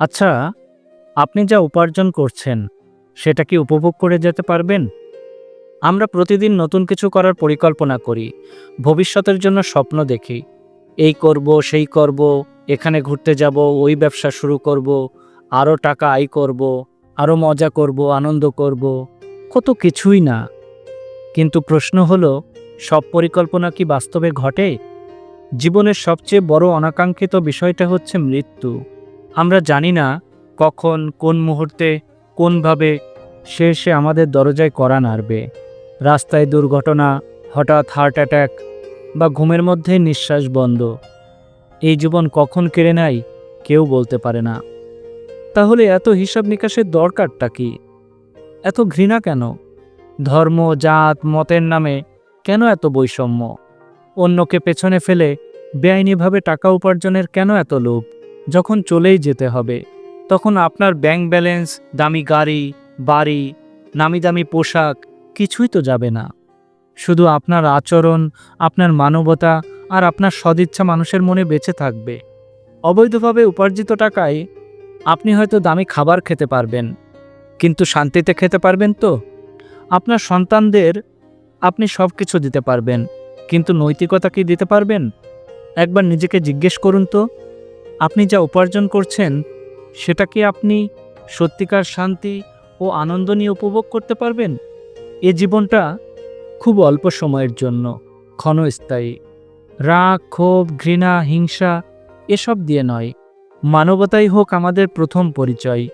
আচ্ছা আপনি যা উপার্জন করছেন, সেটা কি উপভোগ করে যেতে পারবেন? আমরা প্রতিদিন নতুন কিছু করার পরিকল্পনা করি, ভবিষ্যতের জন্য স্বপ্ন দেখি। এই করব, সেই করব, এখানে ঘুরতে যাব, ওই ব্যবসা শুরু করব আরও টাকা আয় করব আরও মজা করব, আনন্দ করব, কত কিছুই না। কিন্তু প্রশ্ন হলো, সব পরিকল্পনা কি বাস্তবে ঘটে? জীবনের সবচেয়ে বড় অনাকাঙ্ক্ষিত বিষয়টা হচ্ছে মৃত্যু। আমরা জানি না কখন, কোন মুহূর্তে, কোনভাবে সে সে আমাদের দরজায় করা নাড়বে। রাস্তায় দুর্ঘটনা, হঠাৎ হার্ট অ্যাটাক বা ঘুমের মধ্যে নিঃশ্বাস বন্ধ। এই জীবন কখন কেড়ে নেয়, কেউ বলতে পারে না। তাহলে এত হিসাব নিকাশের দরকারটা কি? এত ঘৃণা কেন? ধর্ম, জাত, মতের নামে কেন এত বৈষম্য? অন্যকে পেছনে ফেলে, বেআইনিভাবে টাকা উপার্জনের কেন এত লোভ? যখন চলেই যেতে হবে, তখন আপনার ব্যাংক ব্যালেন্স দামি গাড়ি, বাড়ি, নামি দামি পোশাক, কিছুই তো যাবে না। শুধু আপনার আচরণ, আপনার মানবতা আর আপনার সদিচ্ছা মানুষের মনে বেঁচে থাকবে। অবৈধভাবে উপার্জিত টাকায় আপনি হয়তো দামি খাবার খেতে পারবেন, কিন্তু শান্তিতে খেতে পারবেন তো? আপনার সন্তানদের আপনি সব কিছু দিতে পারবেন, কিন্তু নৈতিকতা কি দিতে পারবেন? একবার নিজেকে জিজ্ঞেস করুন তো। আপনি যা উপার্জন করছেন, সেটা কি আপনি সত্যিকার শান্তি ও আনন্দ নিয়ে উপভোগ করতে পারবেন? এ জীবনটা খুব অল্প সময়ের জন্য, ক্ষণস্থায়ী। রাগ, ক্ষোভ, ঘৃণা, হিংসা, এসব দিয়ে নয়। মানবতাই হোক আমাদের প্রথম পরিচয়।